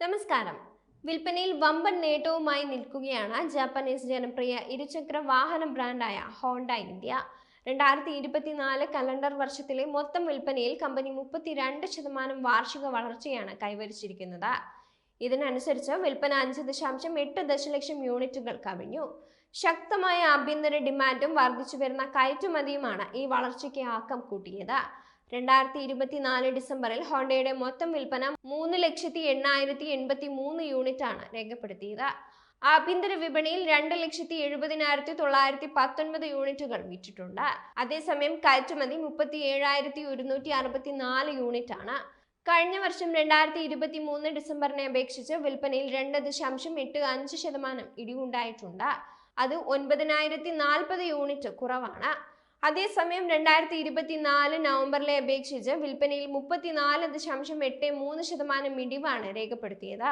നമസ്കാരം. വിൽപ്പനയിൽ വമ്പൻ നേട്ടവുമായി നിൽക്കുകയാണ് ജാപ്പനീസ് ജനപ്രിയ ഇരുചക്ര വാഹന ബ്രാൻഡായ ഹോണ്ട ഇന്ത്യ. രണ്ടായിരത്തി ഇരുപത്തിനാല് കലണ്ടർ വർഷത്തിലെ മൊത്തം വിൽപ്പനയിൽ കമ്പനി മുപ്പത്തിരണ്ട് ശതമാനം വാർഷിക വളർച്ചയാണ് കൈവരിച്ചിരിക്കുന്നത്. ഇതിനനുസരിച്ച് വിൽപ്പന അഞ്ച് ദശാംശം എട്ട് ദശലക്ഷം യൂണിറ്റുകൾ കവിഞ്ഞു. ശക്തമായ ആഭ്യന്തര ഡിമാൻഡും വർദ്ധിച്ചു വരുന്ന കയറ്റുമതിയുമാണ് ഈ വളർച്ചയ്ക്ക് ആക്കം കൂട്ടിയത്. രണ്ടായിരത്തി ഇരുപത്തിനാല് ഡിസംബറിൽ ഹോണ്ടയുടെ മൊത്തം വിൽപ്പന മൂന്ന് ലക്ഷത്തി എണ്ണായിരത്തി എൺപത്തി മൂന്ന് യൂണിറ്റ് ആണ് രേഖപ്പെടുത്തിയത്. ആഭ്യന്തര വിപണിയിൽ രണ്ട് ലക്ഷത്തി എഴുപതിനായിരത്തി തൊള്ളായിരത്തി പത്തൊൻപത് യൂണിറ്റുകൾ വിറ്റിട്ടുണ്ട്. അതേസമയം കയറ്റുമതി മുപ്പത്തി ഏഴായിരത്തി ഒരുന്നൂറ്റി അറുപത്തി നാല് യൂണിറ്റ് ആണ് കഴിഞ്ഞ വർഷം രണ്ടായിരത്തി ഇരുപത്തി മൂന്ന് ഡിസംബറിനെ അപേക്ഷിച്ച് വിൽപ്പനയിൽ രണ്ട് ദശാംശം എട്ട് അഞ്ച് ശതമാനം ഇടിവുണ്ടായിട്ടുണ്ട്. അത് ഒൻപതിനായിരത്തി നാൽപ്പത് യൂണിറ്റ് കുറവാണ്. അതേസമയം രണ്ടായിരത്തി ഇരുപത്തിനാല് നവംബറിലെ അപേക്ഷിച്ച് വിൽപ്പനയിൽ മുപ്പത്തിനാല് ദശാംശം എട്ട് മൂന്ന് ശതമാനം ഇടിവാണ് രേഖപ്പെടുത്തിയത്.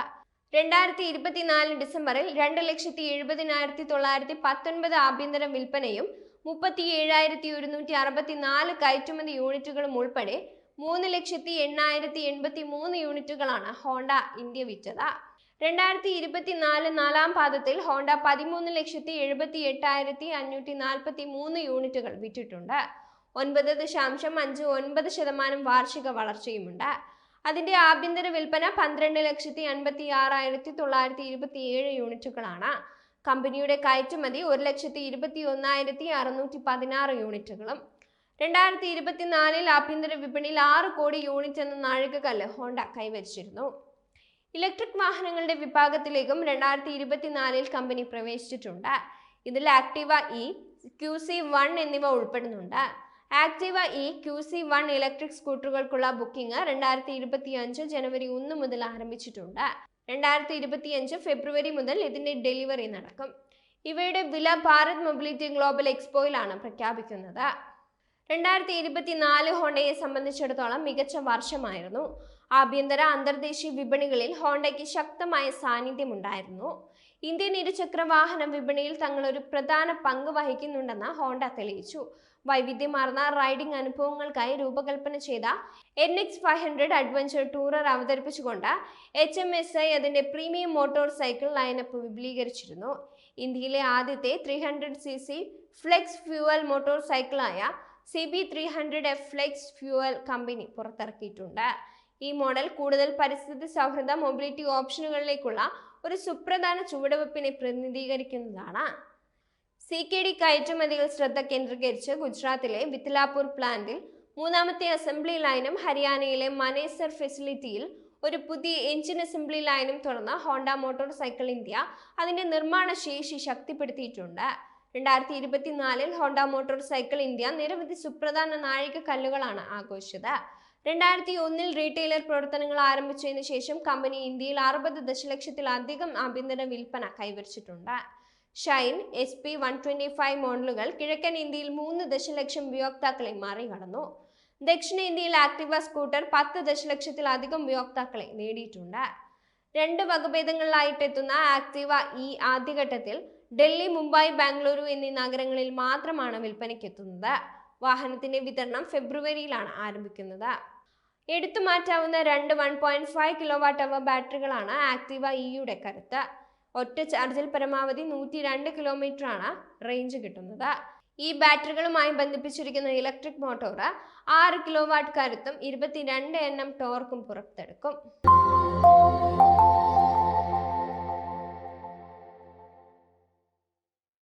രണ്ടായിരത്തി ഇരുപത്തിനാല് ഡിസംബറിൽ രണ്ട് ലക്ഷത്തി എഴുപതിനായിരത്തി തൊള്ളായിരത്തി പത്തൊൻപത് ആഭ്യന്തര വിൽപ്പനയും മുപ്പത്തി ഏഴായിരത്തി ഒരുന്നൂറ്റി അറുപത്തിനാല് കയറ്റുമതി യൂണിറ്റുകളും ഉൾപ്പെടെ മൂന്ന് ലക്ഷത്തി എണ്ണായിരത്തി എൺപത്തി മൂന്ന് യൂണിറ്റുകളാണ് ഹോണ്ട ഇന്ത്യ വിറ്റത്. രണ്ടായിരത്തി ഇരുപത്തിനാല് നാലാം പാദത്തിൽ ഹോണ്ട പതിമൂന്ന് ലക്ഷത്തി എഴുപത്തി എട്ടായിരത്തി അഞ്ഞൂറ്റി നാൽപ്പത്തി മൂന്ന് യൂണിറ്റുകൾ വിറ്റിട്ടുണ്ട്. ഒൻപത് ദശാംശം അഞ്ച് ഒൻപത് ശതമാനം വാർഷിക വളർച്ചയുമുണ്ട്. അതിന്റെ ആഭ്യന്തര വിൽപ്പന പന്ത്രണ്ട് ലക്ഷത്തി അൻപത്തി ആറായിരത്തി തൊള്ളായിരത്തി ഇരുപത്തി ഏഴ് യൂണിറ്റുകളാണ്. കമ്പനിയുടെ കയറ്റുമതി ഒരു ലക്ഷത്തി ഇരുപത്തി ഒന്നായിരത്തി അറുന്നൂറ്റി പതിനാറ് യൂണിറ്റുകളും. രണ്ടായിരത്തി ഇരുപത്തിനാലിൽ ആഭ്യന്തര വിപണിയിൽ ആറ് കോടി യൂണിറ്റ് എന്ന നാഴികക്കല്ല് ഹോണ്ട കൈവരിച്ചിരുന്നു. ഇലക്ട്രിക് വാഹനങ്ങളുടെ വിഭാഗത്തിലേക്കും രണ്ടായിരത്തി ഇരുപത്തിനാലിൽ കമ്പനി പ്രവേശിച്ചിട്ടുണ്ട്. ഇതിൽ Activa E Q C one എന്നിവ ഉൾപ്പെടുന്നുണ്ട്. Activa E Q C one electric സ്കൂട്ടറുകൾക്കുള്ള booking രണ്ടായിരത്തി ഇരുപത്തി അഞ്ച് ജനുവരി ഒന്ന് മുതൽ ആരംഭിച്ചിട്ടുണ്ട്. രണ്ടായിരത്തി ഇരുപത്തിയഞ്ച് ഫെബ്രുവരി മുതൽ ഇതിന്റെ ഡെലിവറി നടക്കും. ഇവയുടെ വില ഭാരത് മൊബിലിറ്റി ഗ്ലോബൽ എക്സ്പോയിലാണ് പ്രഖ്യാപിക്കുന്നത്. രണ്ടായിരത്തി ഇരുപത്തിനാല് ഹോണ്ടയെ സംബന്ധിച്ചിടത്തോളം മികച്ച വർഷമായിരുന്നു. ആഭ്യന്തര അന്തർദേശീയ വിപണികളിൽ ഹോണ്ടയ്ക്ക് ശക്തമായ സാന്നിധ്യമുണ്ടായിരുന്നു. ഇന്ത്യൻ ഇരുചക്ര വാഹന വിപണിയിൽ തങ്ങൾ ഒരു പ്രധാന പങ്ക് വഹിക്കുന്നുണ്ടെന്ന് ഹോണ്ട തെളിയിച്ചു. വൈവിധ്യമാർന്ന റൈഡിംഗ് അനുഭവങ്ങൾക്കായി രൂപകൽപ്പന ചെയ്ത N X five hundred adventure tourer അവതരിപ്പിച്ചുകൊണ്ട് എച്ച് എം എസ് ഐ അതിന്റെ പ്രീമിയം മോട്ടോർ സൈക്കിൾ ലൈനപ്പ് വിപുലീകരിച്ചിരുന്നു. ഇന്ത്യയിലെ ആദ്യത്തെ three hundred C C flex fuel motor സൈക്കിളായ C B three hundred F flex fuel company പുറത്തിറക്കിയിട്ടുണ്ട്. ഈ മോഡൽ കൂടുതൽ പരിസ്ഥിതി സൗഹൃദ മൊബിലിറ്റി ഓപ്ഷനുകളിലേക്കുള്ള ഒരു സുപ്രധാന ചുവടുവെപ്പിനെ പ്രതിനിധീകരിക്കുന്നതാണ്. സി കെ ഡി കയറ്റുമതികൾ ശ്രദ്ധ കേന്ദ്രീകരിച്ച് ഗുജറാത്തിലെ വിത്ലാപൂർ പ്ലാന്റിൽ മൂന്നാമത്തെ അസംബ്ലി ലൈനും ഹരിയാനയിലെ മനേസർ ഫെസിലിറ്റിയിൽ ഒരു പുതിയ എഞ്ചിൻ അസംബ്ലി ലൈനും തുറന്ന ഹോണ്ട മോട്ടോർ സൈക്കിൾ ഇന്ത്യ അതിന്റെ നിർമ്മാണ ശേഷി ശക്തിപ്പെടുത്തിയിട്ടുണ്ട്. രണ്ടായിരത്തി ഇരുപത്തിനാലിൽ ഹോണ്ട മോട്ടോർ സൈക്കിൾ ഇന്ത്യ നിരവധി സുപ്രധാന നാഴിക കല്ലുകളാണ് ആഘോഷിച്ചത്. രണ്ടായിരത്തി ഒന്നിൽ റീറ്റെയിലർ പ്രവർത്തനങ്ങൾ ആരംഭിച്ചതിന് ശേഷം കമ്പനി ഇന്ത്യയിൽ അറുപത് ദശലക്ഷത്തിലധികം ആഭ്യന്തര വിൽപ്പന കൈവരിച്ചിട്ടുണ്ട്. Shine S P one twenty five മോഡലുകൾ കിഴക്കൻ ഇന്ത്യയിൽ മൂന്ന് ദശലക്ഷം ഉപയോക്താക്കളെ മറികടന്നു. ദക്ഷിണേന്ത്യയിൽ ആക്ടിവ സ്കൂട്ടർ പത്ത് ദശലക്ഷത്തിലധികം ഉപയോക്താക്കളെ നേടിയിട്ടുണ്ട്. രണ്ട് വകഭേദങ്ങളിലായിട്ടെത്തുന്ന ആക്ടിവ ഈ ആദ്യഘട്ടത്തിൽ ഡൽഹി മുംബൈ ബാംഗ്ലൂരു എന്നീ നഗരങ്ങളിൽ മാത്രമാണ് വിൽപ്പനയ്ക്കെത്തുന്നത്. വാഹനത്തിന്റെ വിതരണം ഫെബ്രുവരിയിലാണ് ആരംഭിക്കുന്നത്. എടുത്തു മാറ്റാവുന്ന രണ്ട് one point five kilo watt hour ബാറ്ററികളാണ് Activa ഇയുടെ കരുത്ത്. ഒറ്റ ചാർജിൽ പരമാവധി നൂറ്റി രണ്ട് കിലോമീറ്റർ ആണ് റേഞ്ച് കിട്ടുന്നത്. ഈ ബാറ്ററികളുമായി ബന്ധിപ്പിച്ചിരിക്കുന്ന ഇലക്ട്രിക് മോട്ടോർ ആറ് കിലോ വാട്ട് കരുത്തും ഇരുപത്തിരണ്ട് എണ്ണം ടോർക്കും പുറത്തെടുക്കും.